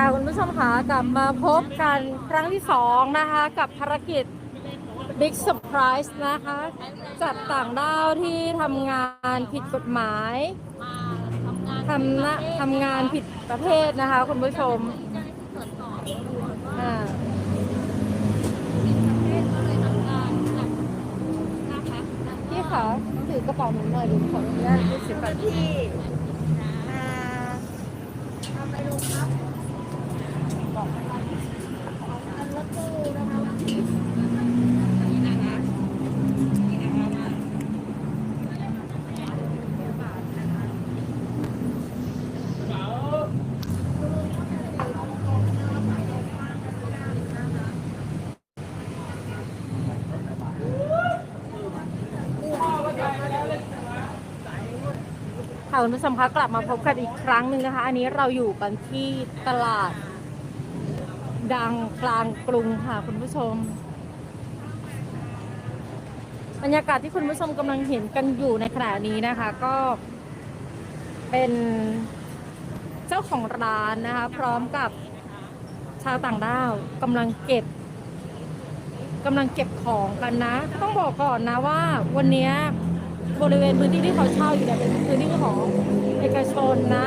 ค่ะคุณผู้ชมคะกลับมาพบกันครั้งที่สองนะคะ กับภารกิจ Big Surprise นะคะ จัดต่างด้าวที่ทำงานผิดกฎหมายทำนะทำงานผิดประเภทนะคะ คุณผู้ชมอ่าพี่คะถือกระเป๋าหนูหน่อยหนูขออนุญาตพี่สิบแปดที่มาทำไปลงพับ อกอันรถตู้นะคะค่ะคุณผู้ชมคะกลับมาพบกันอีกครั้งหนึ่งนะคะ อันนี้เราอยู่กันที่ตลาด ดังกลางกรุงค่ะคุณผู้ชม บรรยากาศที่คุณผู้ชมกำลังเห็นกันอยู่ในขณะนี้นะคะ ก็เป็นเจ้าของร้านนะคะ พร้อมกับชาวต่างด้าวกำลังเก็บกำลังเก็บของกันนะ ต้องบอกก่อนนะว่าวันนี้บริเวณพื้นที่ที่เขาเช่าอยู่เนี่ยเป็นพื้นที่ของเอกชนนะ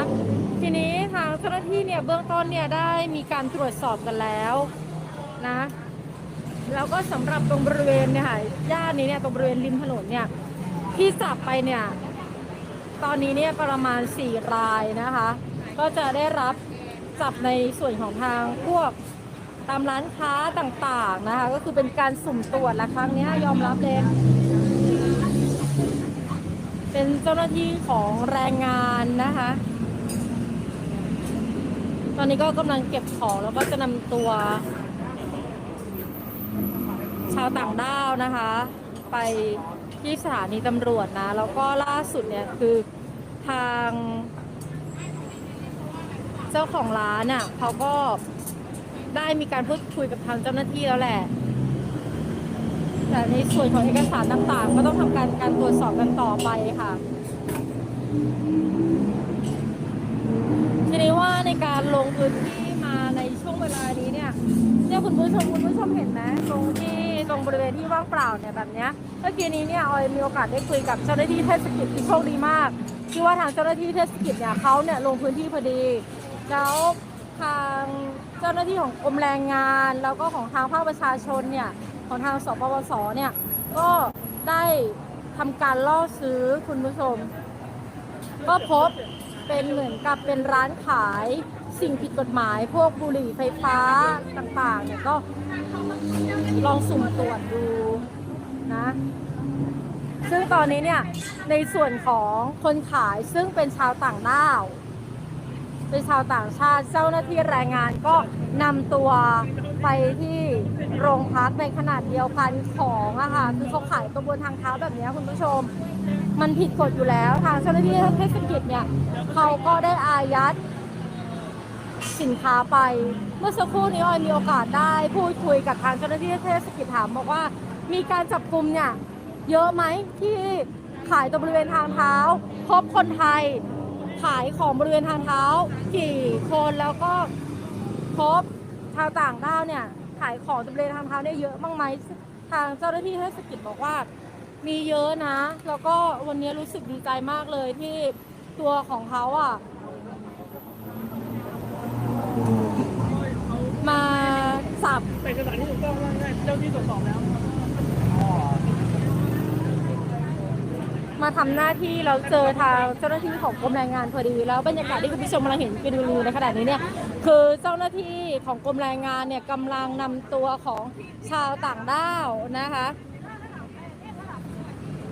ทีนี้ทางเจ้าหน้าที่เนี่ยเบื้องต้นเนี่ยได้มีการตรวจสอบกันแล้วนะแล้วก็สำหรับตรงบริเวณเนี่ยค่ะย่านนี้เนี่ยตรงบริเวณริมถนนเนี่ยที่จับไปเนี่ยตอนนี้เนี่ยประมาณ 4 รายนะคะ ก็จะได้รับจับในส่วนของทางพวกตามร้านค้าต่างๆนะคะก็คือเป็นการสุ่มตรวจละครั้งนี้ยยอมรับเลยเป็นเจ้าหน้าที่ของแรงงานนะคะ ต อนนี้ก็กำลังเก็บของแล้วก็จะนำตัว ชาวต่างด้าวนะคะ ไปที่สถานีตำรวจนะ แล้วก็ล่าสุดเนี่ยคือทางเจ้าของร้านอะเขาก็ได้มีการพูดคุยกับทางเจ้าหน้าที่แล้วแหละ แต่ในส่วนของเอกสารต่างๆ ก็ต้องทำการการตรวจสอบกันต่อไปค่ะ นี้ว่าในการลงพื้นที่มาในช่วงเวลานี้เนี่ยเนี่ยคุณผู้ชมคุณผู้ชมเห็นไหมตรงที่ตรงบริเวณที่ว่างเปล่าเนี่ยแบบเนี้ยเมื่อกี้นี้เนี่ยออยมีโอกาสได้คุยกับเจ้าหน้าที่เทศกิจที่โชคดีมากที่ว่าทางเจ้าหน้าที่เทศกิจเนี่ยเขาเนี่ยลงพื้นที่พอดีแล้วทางเจ้าหน้าที่ของกรมแรงงาน แล้วก็ของทางภาคประชาชนเนี่ยของทางสปปสเนี่ยก็ได้ทำการล่อซื้อคุณผู้ชม ก็พบ เป็นเหมือนกับเป็นร้านขายสิ่งผิดกฎหมาย พวกบุหรี่ไฟฟ้าต่างๆเนี่ยก็ลองสุ่มตรวจดูนะ ซึ่งตอนนี้เนี่ยในส่วนของคนขายซึ่งเป็นชาวต่างด้าวเป็นชาวต่างชาติเจ้าหน้าที่แรงงานก็นำตัวไปที่โรงพักในขนาดเดียวกันของอะค่ะคือเขาขายกระบวนทางเท้าแบบนี้คุณผู้ชม มันผิดกฎอยู่แล้วทางเจ้าหน้าที่เทศกิจเนี่ยเขาก็ได้อายัดสินค้าไป เมื่อสักครู่นี้ออยมีโอกาสได้พูดคุยกับทางเจ้าหน้าที่เทศกิจถามบอกว่ามีการจับกลุ่มเนี่ยเยอะไหมที่ขายตรงบริเวณทางเท้า พบคนไทยขายของบริเวณทางเท้า กี่คนแล้วก็พบชาวต่างด้าวเนี่ยขายของบริเวณทางเท้าเนี่ยเยอะบ้างไหมทางเจ้าหน้าที่เทศกิจบอกว่า มีเยอะนะ แล้วก็วันนี้รู้สึกดีใจมากเลยที่ตัวของเขาอะ มาจับเป็นเอกสารที่ถูกต้องแล้วนะเจ้าที่ตรวจสอบแล้ว มาทำหน้าที่เราเจอทางเจ้าหน้าที่ของกรมแรงงานพอดีแล้วบรรยากาศที่คุณผู้ชมกำลังเห็นกันอยู่ในขณะนี้เนี่ยคือเจ้าหน้าที่ของกรมแรงงานเนี่ยกำลังนำตัวของชาวต่างด้าวนะคะ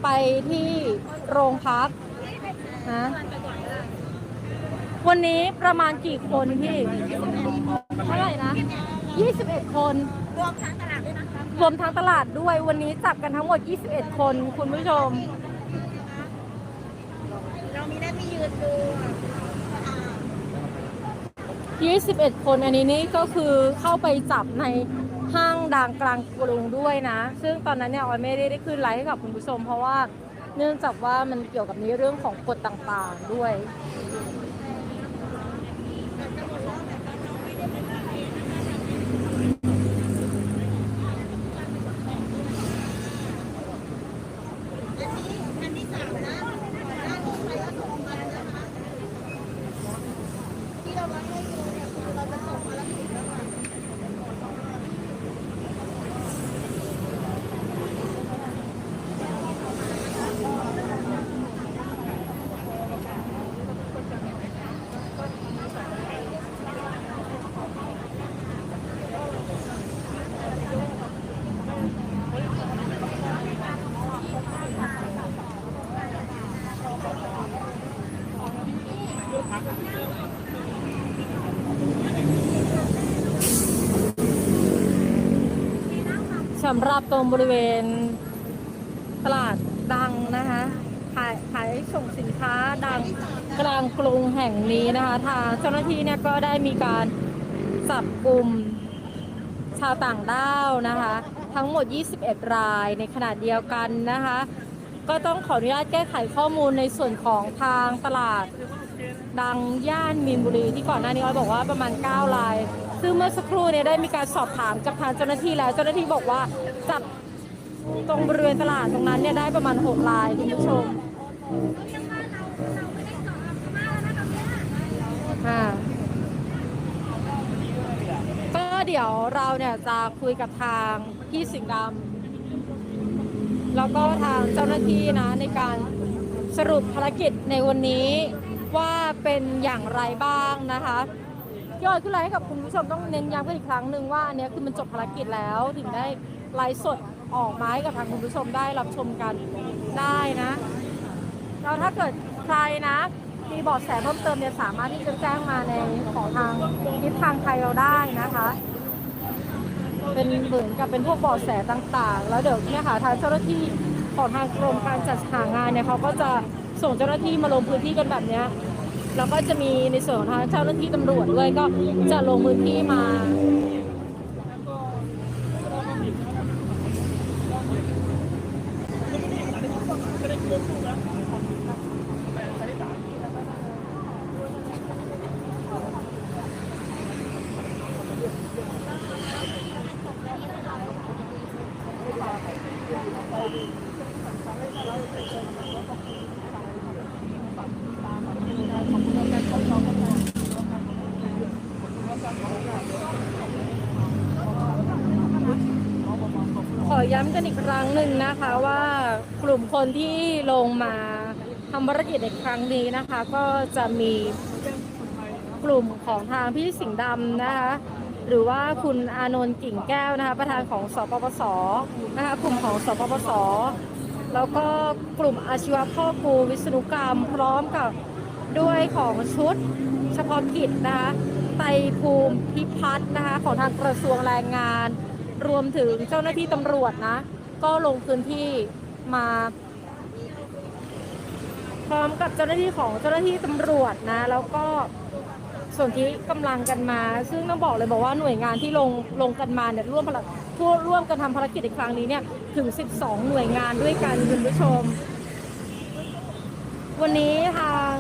ไปที่โรงพักนะวันนี้ประมาณกี่คนพี่เท่าไหร่นะ21 คนรวมทั้งตลาดด้วยนะคะรวมทั้งตลาดด้วยวันนี้จับกันทั้งหมด 21 คนคุณผู้ชม เรามีได้มียืนดูอ่า21 คนอันนี้นี่ก็คือเข้าไปจับใน ห้างดังกลางกรุงด้วยนะ ซึ่งตอนนั้นเนี่ยออยไม่ได้ได้ขึ้นไลฟ์ให้กับคุณผู้ชม เพราะว่าเนื่องจากว่ามันเกี่ยวกับในเรื่องของกฎต่างๆด้วย จะหมดแล้วแต่ตอนเราไม่ได้ไป อันนี้สามนะด้านลงไปแล้วสองพันนะคะ ที่เราวัดให้ดูเนี่ยคือเราจะส่งภารกิจแล้วค่ะ สำหรับตรงบริเวณตลาดดังนะคะขายขายส่งสินค้าดังกลางกรุงแห่งนี้นะคะ ทางเจ้าหน้าที่เนี่ยก็ได้มีการจับกลุ่มชาวต่างด้าวนะคะ ทั้งหมด 21 รายในขณะเดียวกันนะคะ ก็ต้องขออนุญาตแก้ไขข้อมูลในส่วนของทางตลาดดังย่านมีนบุรีที่ก่อนหน้านี้อ้อยบอกว่าประมาณ 9 ราย ซึ่งเมื่อสักครู่เนี่ยได้มีการสอบถามจากทางเจ้าหน้าที่แล้ว เจ้าหน้าที่บอกว่าจับตรงบริเวณตลาดตรงนั้นเนี่ยได้ประมาณ6รายคุณผู้ชมค่ะก็เดี๋ยวเราเนี่ยจะคุยกับทางพี่สิงห์ดำแล้วก็ทางเจ้าหน้าที่นะในการสรุปภารกิจในวันนี้ว่าเป็นอย่างไรบ้างนะคะ ยอดขึ้นไลน์ให้กับคุณผู้ชมต้องเน้นย้ำกันอีกครั้งหนึ่งว่าอันเนี้ยคือมันจบภารกิจแล้วถึงได้ไลฟ์สดออกมาให้กับทางคุณผู้ชมได้รับชมกันได้นะแล้วถ้าเกิดใครนะ มีเบาะแสเพิ่มเติมเนี่ยสามารถที่จะแจ้งมาในของทางทิศทางไทยเราได้นะคะ เป็นเหมือนกับเป็นพวกเบาะแสต่างๆ แล้วเดี๋ยวเนี่ยค่ะทางเจ้าหน้าที่ของทางกรมการจัดหางานเนี่ยเขาก็จะส่งเจ้าหน้าที่มาลงพื้นที่กันแบบเนี้ย แล้วก็จะมีในส่วนของทางเจ้าหน้าที่ตำรวจด้วยก็จะลงพื้นที่มา กันอีกครั้งหนึ่งนะคะว่ากลุ่มคนที่ลงมาทำภารกิจในครั้งนี้นะคะ ก็จะมีกลุ่มของทางพี่สิงห์ดำนะคะ หรือว่าคุณอานนท์กิ่งแก้วนะคะ ประธานของสปปสนะคะกลุ่มของสปปสแล้วก็กลุ่มอาชีวะพ่อครูวิศนุกรรม พร้อมกับด้วยของชุดเฉพาะกิจนะคะไตรภูมิพิพัฒน์นะคะของทางกระทรวงแรงงาน รวมถึงเจ้าหน้าที่ตำรวจนะ ก็ลงพื้นที่มาพร้อมกับเจ้าหน้าที่ของเจ้าหน้าที่ตำรวจนะ แล้วก็ส่วนที่กำลังกันมา ซึ่งต้องบอกเลยบอกว่าหน่วยงานที่ลงลงกันมาเนี่ยร่วมภารทั่วร่วมกันทำภารกิจในครั้งนี้เนี่ยถึง 12 หน่วยงานด้วยกันคุณผู้ชม วันนี้ทาง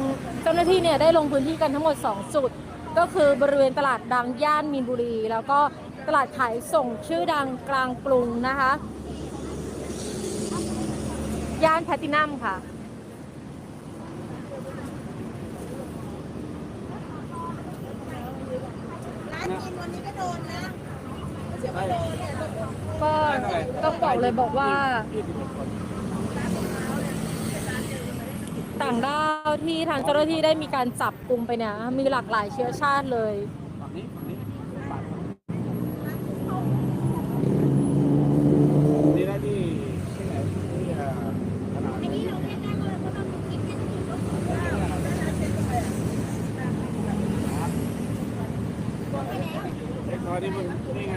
เจ้าหน้าที่เนี่ยได้ลงพื้นที่กันทั้งหมด 2 จุด ก็คือบริเวณตลาดดังย่านมีนบุรี แล้วก็ ตลาดขายส่งชื่อดังกลางกรุงนะคะ ย่านแพตตินัมค่ะ ร้านกินวันนี้ก็โดนนะไม่ใช่ว่าโดนเนี่ยโดนก็ต้องบอกเลยบอกว่า ต่างด้าวที่ทางเจ้าหน้าที่ได้มีการจับกลุ่มไปเนี่ยมีหลากหลายเชื้อชาติเลย ฝั่งนี้ฝั่งนี้นี่ได้ที่ที่ไหนที่เอ่อขนาด ไอ้นี่เราเรียกได้ว่าเราก็ต้องกินแค่ถึงรถของเราแล้วเป็นไป เล็ก น้อยที่มันนี่ไง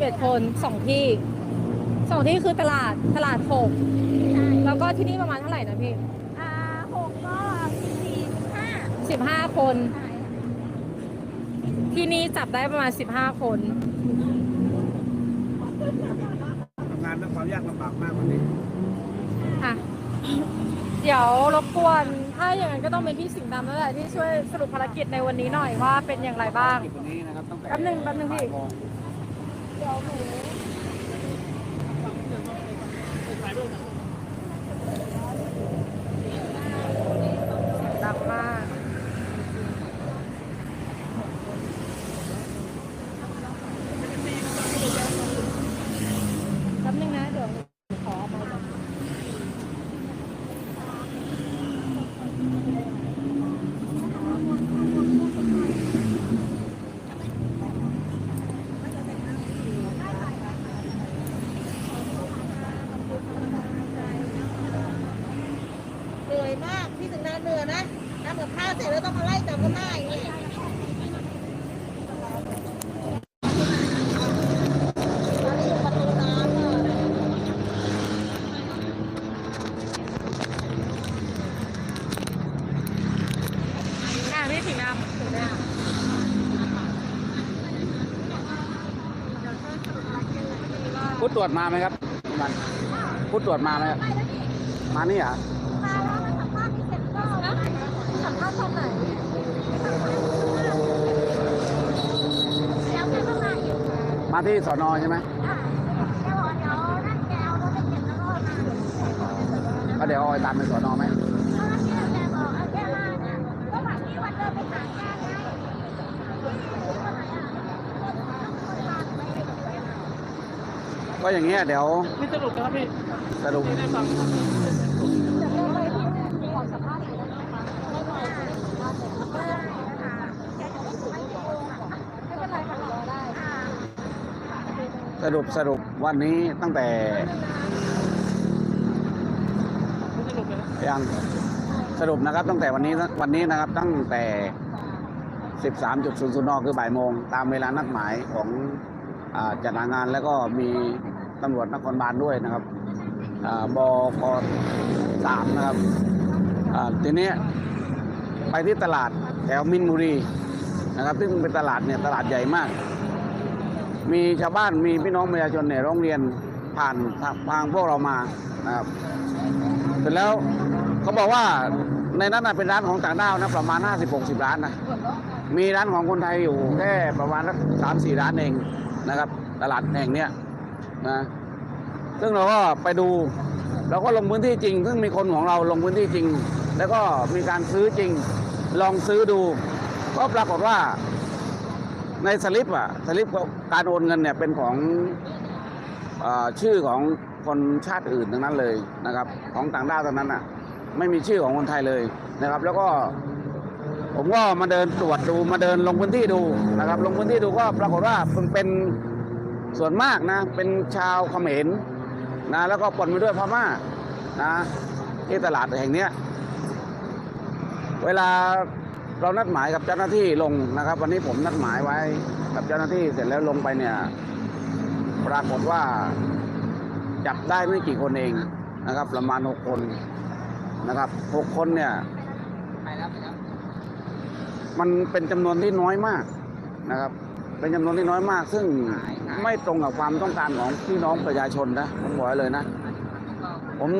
11 คน2ที่2ที่คือตลาดตลาด6แล้วก็ที่นี่ประมาณเท่าไหร่นะพี่อ่าหกก็สี่สิาสิบห้คนที่นี่จับได้ประมาณ 15 คน ทำงานด้วยความยากลำบากมากวันนี้ อะ เดี๋ยวรบกวนถ้าอย่างนั้นก็ต้องเป็นพี่สิงห์ดำแล้วแหละที่ช่วยสรุปภารกิจในวันนี้หน่อยว่าเป็นอย่างไรบ้าง วัน1บตั้งแป๊บหนึ่งแป๊บหนึ่งพี่ งเดี๋ยวหนู ดังมากแป๊บนึงนะ เดี๋ยวขอเอาไปก่อน เหนื่อยมากพี่ถึงนานเหนื่อยนะทำกับข้าวเสร็จแล้วต้องมาไล่จับกันได้นี่ตอนนี้อยู่ประตูน้ำอะ อะพี่สิงห์ดำถึงแล้ว ผู้ตรวจมาไหมครับมันผู้ตรวจมาไหมครับมานี่เหรอมาแล้วมาสัมภาษณ์ที่เสร็จก็สัมภาษณ์ตอนไหนแล้วแกก็มาอีกมาที่สอนอใช่ไหมอะแกบอกเดี๋ยวนั่นแกเอารถไปเก็บแล้วก็มาก็เดี๋ยวเอาไอ้ตามไปสอนอไหม แล้วนั่นแกแกบอกเอาแกมาเนี่ยระหว่างที่วันเดินไปหาแกไงที่วันไหนอะคนพาหนูไปเก็บไว้ค่ะ ก็อย่างเงี้ยเดี๋ยวไม่สรุปนะครับพี่สรุปที่ได้ฟังจะเริ่มไปที่ขอสัมภาษณ์หน่อยได้ไหมคะไม่ไหวไม่ได้สัมภาษณ์เลยไม่เป็นไรค่ะรอได้สรุปสรุปวันนี้ตั้งแต่ไม่สรุปเลยนะยังสรุปนะครับตั้งแต่วันนี้วันนี้นะครับตั้งแต่ 13.00นคือบ่ายโมง ตามเวลานัดหมายของอาจัดหางานแล้วก็มี ตำรวจนครบาลด้วยนะครับบกสามนะครับทีนี้ไปที่ตลาดแถวมินบุรีนะครับ ซึ่งเป็นตลาดเนี่ยตลาดใหญ่มาก มีชาวบ้านมีพี่น้องประชาชนเนี่ยร้องเรียนผ่านทางพวกเรามานะครับเสร็จแล้วเขาบอกว่าในนั้นเป็นร้านของต่างด้าวนะประมาณ 50-60 ร้านนะมีร้านของคนไทยอยู่แค่ประมาณสักสามสี่ร้านเองนะครับ ตลาดแห่งเนี้ย นะ ซึ่งเราก็ไปดูเราก็ลงพื้นที่จริง ซึ่งมีคนของเราลงพื้นที่จริง แล้วก็มีการซื้อจริง ลองซื้อดู ก็ปรากฏว่า ในสลิปอะสลิปการโอนเงินเนี่ยเป็นของอชื่อของคนชาติอื่นทั้งนั้นเลยนะครับ ของต่างด้าวทั้งนั้นอะ ไม่มีชื่อของคนไทยเลยนะครับ แล้วก็ผมก็มาเดินตรวจดูมาเดินลงพื้นที่ดูนะครับ ลงพื้นที่ดูก็ปรากฏว่ามันเป็น ส่วนมากนะเป็นชาวเขมรนะแล้วก็ปนไปด้วยพม่านะที่ตลาดแห่งเนี้ยเวลาเรานัดหมายกับเจ้าหน้าที่ลงนะครับ วันนี้ผมนัดหมายไว้กับเจ้าหน้าที่เสร็จแล้วลงไปเนี่ย ปรากฏว่าจับได้ไม่กี่คนเองนะครับ ประมาณหกคนนะครับหกคนเนี่ยมันเป็นจำนวนที่น้อยมากนะครับ เป็นจำนวนที่น้อยมาก ซึ่ง ไม่ตรงกับความต้องการของพี่น้องประชาชนนะผมบอกไว้เลยนะ ผม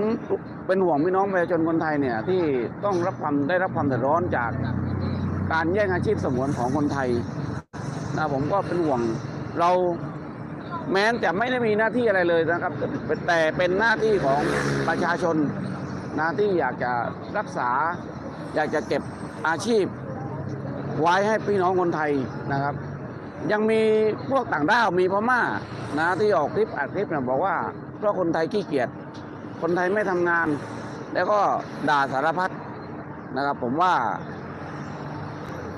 เป็นห่วงพี่น้องประชาชนคนไทยเนี่ยที่ต้องรับความได้รับความเดือดร้อนจากการแย่งอาชีพสงวนของคนไทยนะผมก็เป็นห่วงเราแม้นจะไม่ได้มีหน้าที่อะไรเลยนะครับ แต่เป็นหน้าที่ของประชาชนนะที่อยากจะรักษา อยากจะเก็บอาชีพ ไว้ให้พี่น้องคนไทยนะครับ ยังมีพวกต่างด้าวมีพม่านะที่ออกคลิปอัดคลิปเนี่ยบอกว่า เพราะคนไทยขี้เกียจคนไทยไม่ทำงาน แล้วก็ด่าสารพัดนะครับ ผมว่า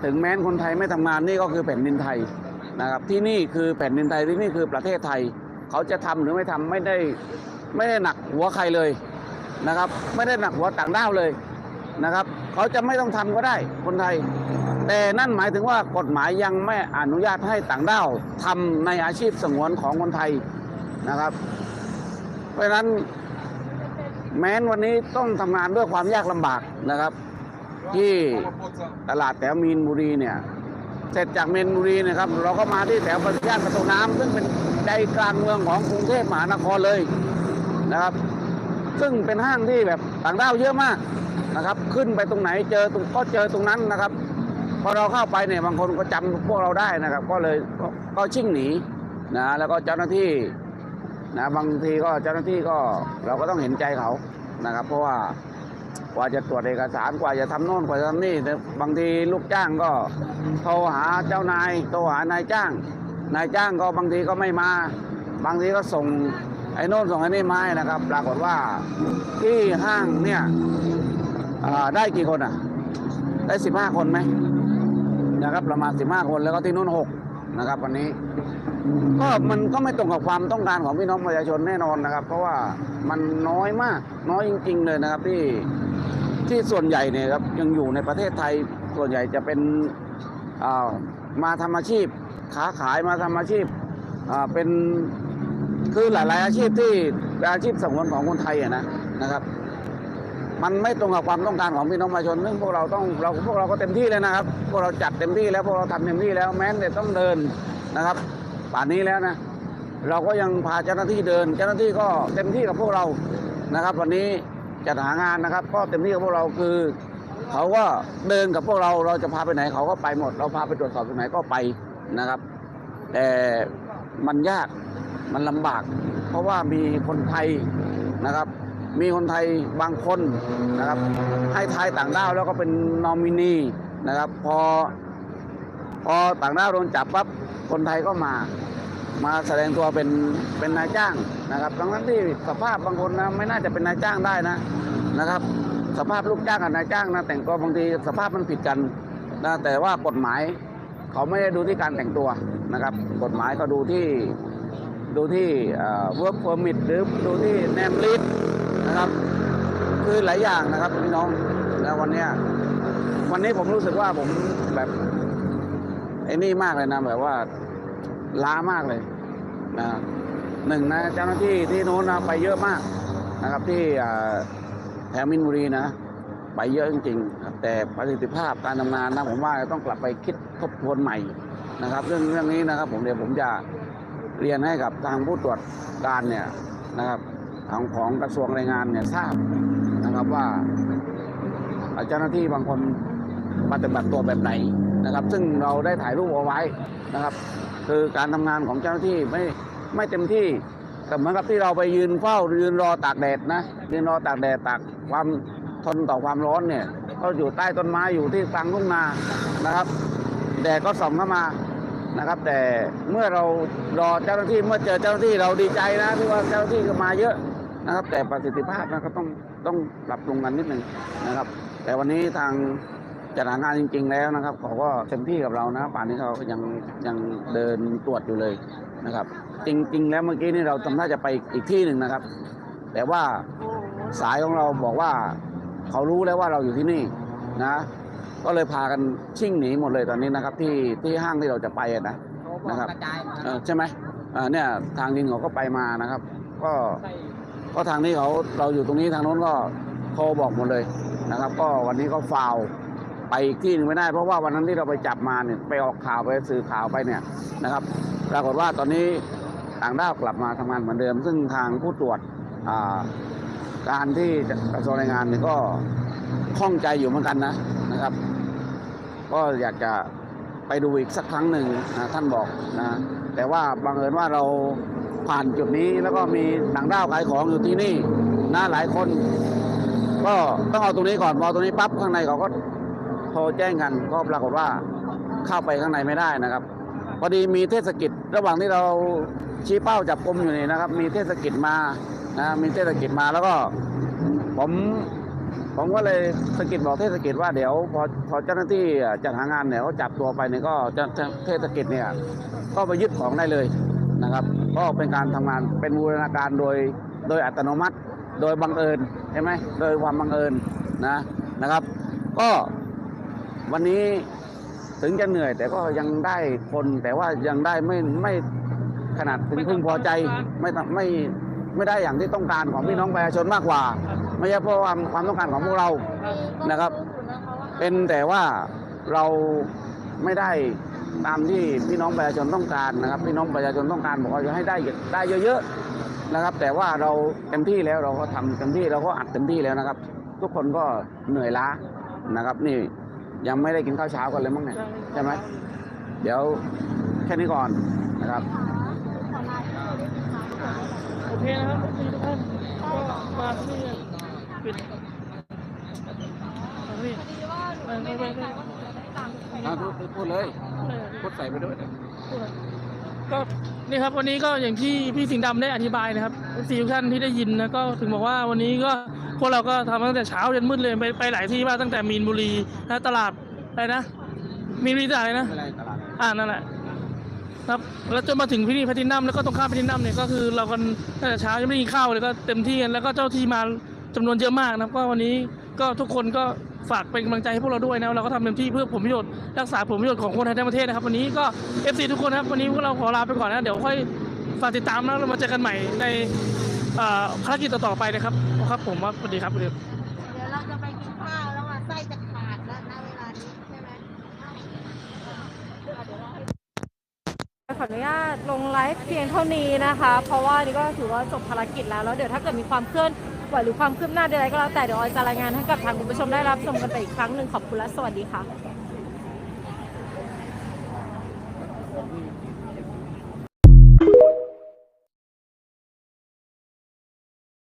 ถึงแม้นคนไทยไม่ทำงานนี่ก็คือแผ่นดินไทยนะครับ ที่นี่คือแผ่นดินไทยที่นี่คือประเทศไทย เขาจะทำหรือไม่ทำไม่ได้ไม่ได้หนักหัวใครเลยนะครับ ไม่ได้หนักหัวต่างด้าวเลยนะครับ เขาจะไม่ต้องทำก็ได้คนไทย แต่นั่นหมายถึงว่ากฎหมายยังไม่อนุญาตให้ต่างด้าวทำในอาชีพสงวนของคนไทยนะครับ เพราะฉะนั้นแม้นวันนี้ต้องทำงานด้วยความยากลำบากนะครับ ที่ตลาดแถวมีนบุรีเนี่ยเสร็จจากเมีนบุรีนะครับ เราก็มาที่แถวประย่านประตูน้ำซึ่งเป็นใจกลางเมืองของกรุงเทพมหานครเลยนะครับ ซึ่งเป็นห้างที่แบบต่างด้าวเยอะมากนะครับ ขึ้นไปตรงไหนเจอตรงก็เจอตรงนั้นนะครับ พอเราเข้าไปเนี่ยบางคนก็จำพวกเราได้นะครับ ก็เลยก็ชิ่งหนีนะแล้วก็เจ้าหน้าที่นะบางทีก็เจ้าหน้าที่ก็เราก็ต้องเห็นใจเขานะครับ เพราะว่ากว่าจะตรวจเอกสารกว่าจะทำโน่นกว่าจะทำนี่บางทีลูกจ้างก็โทรหาเจ้านายโทรหานายจ้าง นายจ้างก็บางทีก็ไม่มา บางทีก็ส่งไอ้โน่นส่งไอ้นี่มาให้นะครับ ปรากฏว่าที่ห้างเนี่ยได้กี่คนอะ ได้สิบห้าคนไหม นะครับประมาณ 15 คนแล้วก็ที่นู้น6นะครับวันนี้ ก็มันก็ไม่ตรงกับความต้องการของพี่น้องประชาชนแน่นอนนะครับ เพราะว่ามันน้อยมากน้อยจริง ๆ เลยนะครับที่ที่ส่วนใหญ่เนี่ยครับยังอยู่ในประเทศไทยส่วนใหญ่จะเป็นอ่ามาทำอาชีพค้าขายมาทำอาชีพอ่าเป็นคือหลาย ๆ อาชีพที่อาชีพสังวนของคนไทยอะนะนะครับ มันไม่ตรงกับความต้องการของพี่น้องประชาชนซึ่งพวกเราต้องเราพวกเราก็เต็มที่เลยนะครับ พวกเราจัดเต็มที่แล้วพวกเราทำเต็มที่แล้วแม้แต่ต้องเดินนะครับ ป่านนี้แล้วนะเราก็ยังพาเจ้าหน้าที่เดิน เจ้าหน้าที่ก็เต็มที่กับพวกเรานะครับ วันนี้จัดหางานนะครับ ก็เต็มที่กับพวกเราคือเขาก็เดินกับพวกเราเราจะพาไปไหนเขาก็ไปหมด เราพาไปตรวจสอบตรงไหนก็ไปนะครับ แต่มันยากมันลำบาก เพราะว่ามีคนไทยนะครับ มีคนไทยบางคนนะครับ ให้ไทยต่างด้าวแล้วก็เป็นนอมินีนะครับ พอพอต่างด้าวโดนจับปั๊บคนไทยก็มา มาแสดงตัวเป็นเป็นนายจ้างนะครับทั้งนั้นที่สภาพบางคนนะไม่น่าจะเป็นนายจ้างได้นะนะครับ สภาพลูกจ้างกับนายจ้างนะแต่งตัวบางทีสภาพมันผิดกันนะแต่ว่ากฎหมายเขาไม่ได้ดูที่การแต่งตัวนะครับ กฎหมายเขาดูที่ดูที่เอ่อ work permit หรือดูที่ name list นะครับ คือหลายอย่างนะครับพี่น้องแล้ววันเนี้ยวันนี้ผมรู้สึกว่าผมแบบไอ้นี่มากเลยนะแบบว่าล้ามากเลยนะหนึ่งนะเจ้าหน้าที่ที่โน้นนะไปเยอะมากนะครับ ที่แถวมินบุรีนะไปเยอะจริงๆครับแต่ประสิทธิภาพการทำงานนะผมว่าต้องกลับไปคิดทบทวนใหม่นะครับ เรื่องเรื่องนี้นะครับ ผมเดี๋ยวผมจะเรียนให้กับทางผู้ตรวจการเนี่ยนะครับ ของของกระทรวงแรงงานเนี่ยทราบนะครับว่าเจ้าหน้าที่บางคนปฏิบัติตัวแบบไหนนะครับ ซึ่งเราได้ถ่ายรูปเอาไว้นะครับ คือการทำงานของเจ้าหน้าที่ไม่ไม่เต็มที่แต่เหมือนกับที่เราไปยืนเฝ้ายืนรอตากแดดนะยืนรอตากแดดตากความทนต่อความร้อนเนี่ยก็อยู่ใต้ต้นไม้อยู่ที่กลางทุ่งนานะครับแดดก็ส่องเข้ามานะครับ แต่เมื่อเรารอเจ้าหน้าที่เมื่อเจอเจ้าหน้าที่เราดีใจนะที่ว่าเจ้าหน้าที่ก็มาเยอะ นะครับ แต่ประสิทธิภาพนะก็ต้องต้องปรับปรุงกันนิดนึงนะครับ แต่วันนี้ทางจัดหางานจริง ๆ แล้วนะครับเขาก็เต็มที่กับเรานะป่านนี้เขาก็ยังยังเดินตรวจอยู่เลยนะครับ จริง ๆ แล้วเมื่อกี้นี่เราทำท่าจะไปอีกที่หนึ่งนะครับ แต่ว่าสายของเราบอกว่าเขารู้แล้วว่าเราอยู่ที่นี่นะ ก็เลยพากันชิ่งหนีหมดเลยตอนนี้นะครับ ที่ที่ห้างที่เราจะไปอะนะนะครับเออใช่ไหมเออเนี่ยทางยิงเขาก็ไปมานะครับ ก็ ก็ทางนี้เขาเราอยู่ตรงนี้ทางโน้นก็โทรบอกหมดเลยนะครับ ก็วันนี้ก็ฟาวไปอีกที่หนึงไม่ได้ เพราะว่าวันนั้นที่เราไปจับมาเนี่ยไปออกข่าวไปสื่อข่าวไปเนี่ยนะครับปรากฏว่าตอนนี้ต่างด้าวกลับมาทำงานเหมือนเดิม ซึ่งทางผู้ตรวจอ่าการที่กระทรวงแรงงานเนี่ยก็ข้องใจอยู่เหมือนกันนะนะครับ ก็อยากจะไปดูอีกสักครั้งหนึ่งนะท่านบอกนะแต่ว่าบังเอิญว่าเรา ผ่านจุดนี้แล้วก็มีหนังด้าวขายของอยู่ที่นี่นะหลายคน ก็ต้องเอาตรงนี้ก่อนพอตรงนี้ปั๊บข้างในเขาก็โทรแจ้งกันก็ปรากฏว่าเข้าไปข้างในไม่ได้นะครับพอดีมีเทศกิจระหว่างที่เราชี้เป้าจับกลมอยู่นี่นะครับ มีเทศกิจมานะมีเทศกิจมาแล้วก็ผมผมก็เลยสกิดบอกเทศกิจว่าเดี๋ยวพอพอเจ้าหน้าที่จัดหางานเนี่ยเขาจับตัวไปเนี่ยก็เทศกิจเนี่ยก็ไปยึดของได้เลย นะครับก็เป็นการทำงานเป็นบูรณาการโดยโดยอัตโนมัติ โดยบังเอิญใช่ไหมโดยความบังเอิญนะนะครับ ก็วันนี้ถึงจะเหนื่อย แต่ก็ยังได้คนแต่ว่ายังได้ไม่ไม่ขนาดถึงพึงพอใจไม่ไม่ไม่ได้อย่างที่ต้องการของพี่น้องประชาชนมากกว่า ไม่ใช่เพราะความความต้องการของพวกเรานะครับ เป็นแต่ว่าเราไม่ได้ ตามที่พี่น้องประชาชนต้องการนะครับ พี่น้องประชาชนต้องการบอกว่าจะให้ได้ได้เยอะๆนะครับ แต่ว่าเราเต็มที่แล้วเราก็ทำเต็มที่เราก็อัดเต็มที่แล้วนะครับ ทุกคนก็เหนื่อยล้านะครับ นี่ยังไม่ได้กินข้าวเช้ากันเลยมั้งเนี่ยใช่ไหมเดี๋ยวแค่นี้ก่อนนะครับโอเคนะครับทุกท่านก็มาที่นี่ปิดเอาพี่พอดีว่าไม่แน่ใจว่าหนูจะได้ตังค์ไหม อะพูดพูดเลยพูดใส่ไปด้วยก็นี่ครับวันนี้ก็อย่างที่พี่สิงห์ดำได้อธิบายนะครับสี่ทุกท่านที่ได้ยินนะก็ถึงบอกว่าวันนี้ก็พวกเราก็ทำตั้งแต่เช้าจนมืดเลยไปไปหลายที่มากตั้งแต่มีนบุรีนะตลาดอะไรนะมีนบุรีตลาดอะไรนะไม่เป็นไรตลาดอ่านั่นแหละครับแล้วจนมาถึงที่นี่แพทินัมแล้วก็ตรงข้ามแพทินัมเนี่ยก็คือเรากันตั้งแต่เช้ายังไม่ได้กินข้าวเลยก็เต็มที่กันแล้วก็เจ้าที่มาจำนวนเยอะมากนะครับก็วันนี้ ก็ทุกคนก็ฝากเป็นกำลังใจให้พวกเราด้วยนะเราก็ทำเต็มที่เพื่อผลประโยชน์รักษาผลประโยชน์ของคนไทยทั้งประเทศนะครับ วันนี้ก็เอฟซีทุกคนนะครับวันนี้พวกเราขอลาไปก่อนนะเดี๋ยวค่อยฝากติดตามนะเรามาเจอกันใหม่ในเอ่อภารกิจต่อๆไปนะครับครับผมว่าสวัสดีครับสวัสดีครับ เดี๋ยวเราจะไปกินข้าวแล้วอะไส้จะขาดแล้วนะเวลานี้ใช่ไหมขออนุญาตลงไลฟ์เพียงเท่านี้นะคะ เพราะว่านี่ก็ถือว่าจบภารกิจแล้ว แล้วเดี๋ยวถ้าเกิดมีความเคลื่อน ไหวหรือความคืบหน้าใดๆก็แล้วแต่เดี๋ยวออยจะรายงานให้กับทางคุณผู้ชมได้รับชมกันไปอีกครั้งหนึ่งขอบคุณและสวัสดีค่ะ